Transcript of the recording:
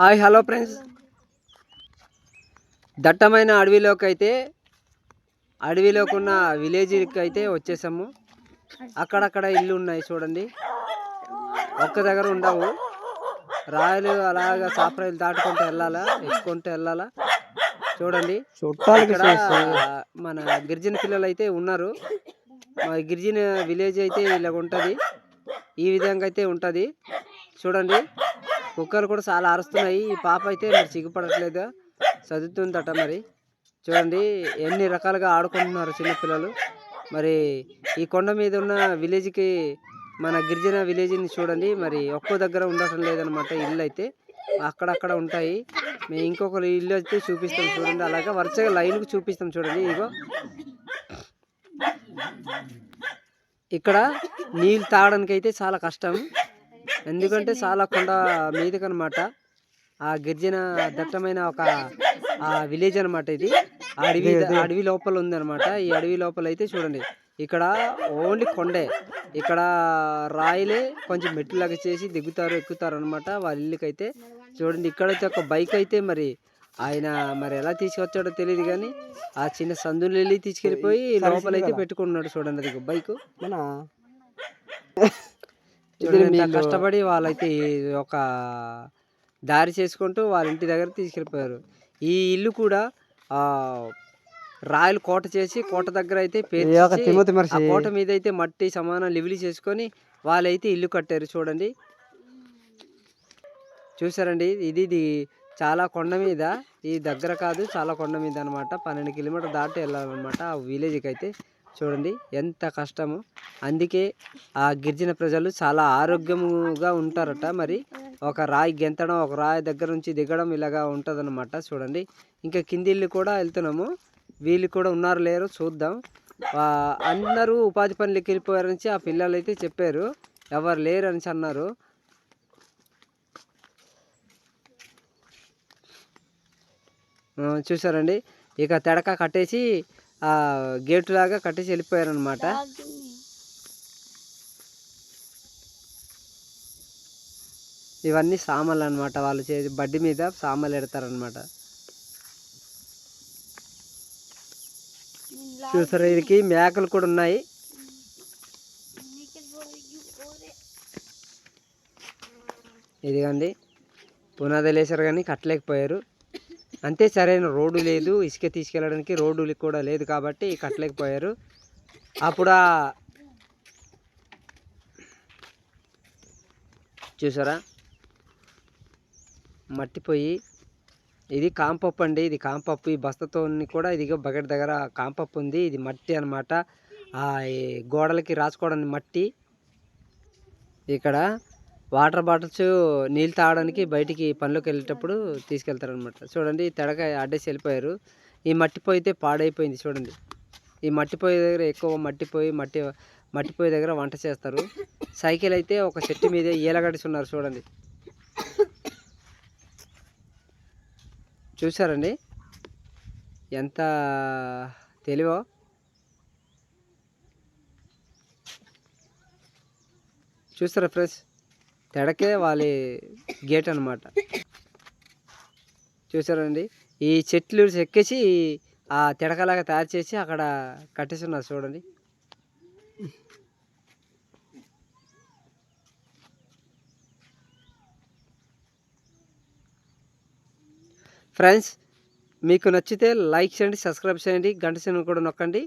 Hi hello friends. దట్టమైన అడవిలోకి అయితే అడవిలోకి ఉన్న విలేజ్కి అయితే వచ్చేసాము. అక్కడక్కడ ఇల్లు ఉన్నాయి చూడండి. ఒక్క దగ్గర ఉండవు. రాయలు అలాగా సాపరాయిలు దాటుకుంటూ వెళ్ళాలా ఎక్కుంటూ వెళ్ళాలా? చూడండి. ఇక్కడ మన గిరిజన పిల్లలు అయితే ఉన్నారు. మా గిరిజన విలేజ్ అయితే ఇలా ఉంటుంది ఈ విధంగా అయితే ఉంటుంది. చూడండి. కుక్కర్ కూడా చాలా అరుస్తున్నాయి. ఈ పాప అయితే మరి సిగ్గుపడట్లేదు. చదువుతుందట మరి. చూడండి ఎన్ని రకాలుగా ఆడుకుంటున్నారు చిన్నపిల్లలు. మరి ఈ కొండ మీద ఉన్న విలేజ్కి మన గిరిజన విలేజ్ని చూడండి. మరి ఒక్కో దగ్గర ఉండటం లేదనమాట ఇల్లు అయితే. అక్కడక్కడ ఉంటాయి. మేము ఇంకొక ఇల్లు అయితే చూపిస్తాం చూడండి. అలాగే వరుసగా లైన్కి చూపిస్తాం చూడండి. ఇగో ఇక్కడ నీళ్ళు తాగడానికి అయితే చాలా కష్టం. ఎందుకంటే చాలా కొండ మీదకనమాట ఆ గిరిజన దట్టమైన ఒక ఆ విలేజ్ అనమాట ఇది. ఆ అడవి అడవి లోపల ఉందన్నమాట. ఈ అడవి లోపల అయితే చూడండి. ఇక్కడ ఓన్లీ కొండే. ఇక్కడ రాయిలే కొంచెం మెట్టులాగా చేసి దిగుతారు ఎక్కుతారు అనమాట వాళ్ళ ఇల్లుకైతే చూడండి ఇక్కడైతే ఒక బైక్ అయితే మరి ఆయన మరి ఎలా తీసుకొచ్చాడో తెలియదు కానీ ఆ చిన్న సందులు వెళ్ళి తీసుకెళ్ళిపోయి లోపలైతే పెట్టుకున్నాడు చూడండి అది బైక్. మన కష్టపడి వాళ్ళైతే ఒక దారి చేసుకుంటూ వాళ్ళ ఇంటి దగ్గర తీసుకెళ్ళిపోయారు. ఈ ఇల్లు కూడా రాయలు కోట చేసి కోట దగ్గర అయితే కోట మీద అయితే మట్టి సమానం లివిలి చేసుకొని వాళ్ళైతే ఇల్లు కట్టారు చూడండి. చూసారండి? ఇది ఇది చాలా కొండ మీద ఈ దగ్గర కాదు చాలా కొండ మీద అనమాట పన్నెండు కిలోమీటర్ దాటి వెళ్ళాలన్నమాట ఆ విలేజ్కి అయితే. చూడండి ఎంత కష్టము. అందుకే ఆ గిరిజన ప్రజలు చాలా ఆరోగ్యముగా ఉంటారట. మరి ఒక రాయి గెంతడం ఒక రాయి దగ్గర నుంచి దిగడం ఇలాగా ఉంటుందన్నమాట. చూడండి ఇంకా కింది ఇల్లు కూడా వెళ్తున్నాము. వీళ్ళు కూడా ఉన్నారు లేరు చూద్దాం. అందరూ ఉపాధి పనులకి వెళ్ళిపోయారని ఆ పిల్లలు అయితే చెప్పారు. ఎవరు లేరు అని అన్నారు. చూసారండి ఇక తెడక కట్టేసి ఆ గేటు లాగా కట్టేసి వెళ్ళిపోయారనమాట ఇవన్నీ సామాన్లు అనమాట వాళ్ళు చేసి బడ్డి మీద సామాన్లు పెడతారనమాట చూసారా? వీరికి మేకలు కూడా ఉన్నాయి. ఇదిగండి. పునాదులు వేసారు కానీ కట్టలేకపోయారు. అంతే సరైన రోడ్డు లేదు. ఇసుక తీసుకెళ్ళడానికి రోడ్డు కూడా లేదు కాబట్టి కట్టలేకపోయారు. అప్పుడు చూసారా? మట్టిపోయి ఇది కాంపప్పు అండి. ఇది కాంపప్పు. ఈ బస్తతో కూడా ఇదిగో బకెట్ దగ్గర కాంపప్పు ఉంది. ఇది మట్టి అనమాట ఆ ఈ గోడలకి రాసుకోవడానికి మట్టి. ఇక్కడ వాటర్ బాటిల్స్ నీళ్ళు తాగడానికి బయటికి పనిలోకి వెళ్ళేటప్పుడు తీసుకెళ్తారనమాట చూడండి తెడక అడ్డేసి వెళ్ళిపోయారు. ఈ మట్టిపోయితే అయితే పాడైపోయింది చూడండి. ఈ మట్టిపోయి దగ్గర ఎక్కువ మట్టిపోయి మట్టి మట్టిపోయి దగ్గర వంట చేస్తారు. సైకిల్ అయితే ఒక చెట్టు మీదే ఈలగడిసి ఉన్నారు చూడండి. చూసారండి ఎంత తెలివో? చూసారా ఫ్రెండ్స్? తెడకే వాళ్ళ గేట్ అనమాట చూసారండి ఈ చెట్లు ఎక్కేసి ఆ తెడకలాగా తయారు చేసి అక్కడ కట్టేసి ఉన్నారు చూడండి. ఫ్రెండ్స్ మీకు నచ్చితే లైక్ చేయండి సబ్స్క్రైబ్ చేయండి గంట సినిమా కూడా నొక్కండి.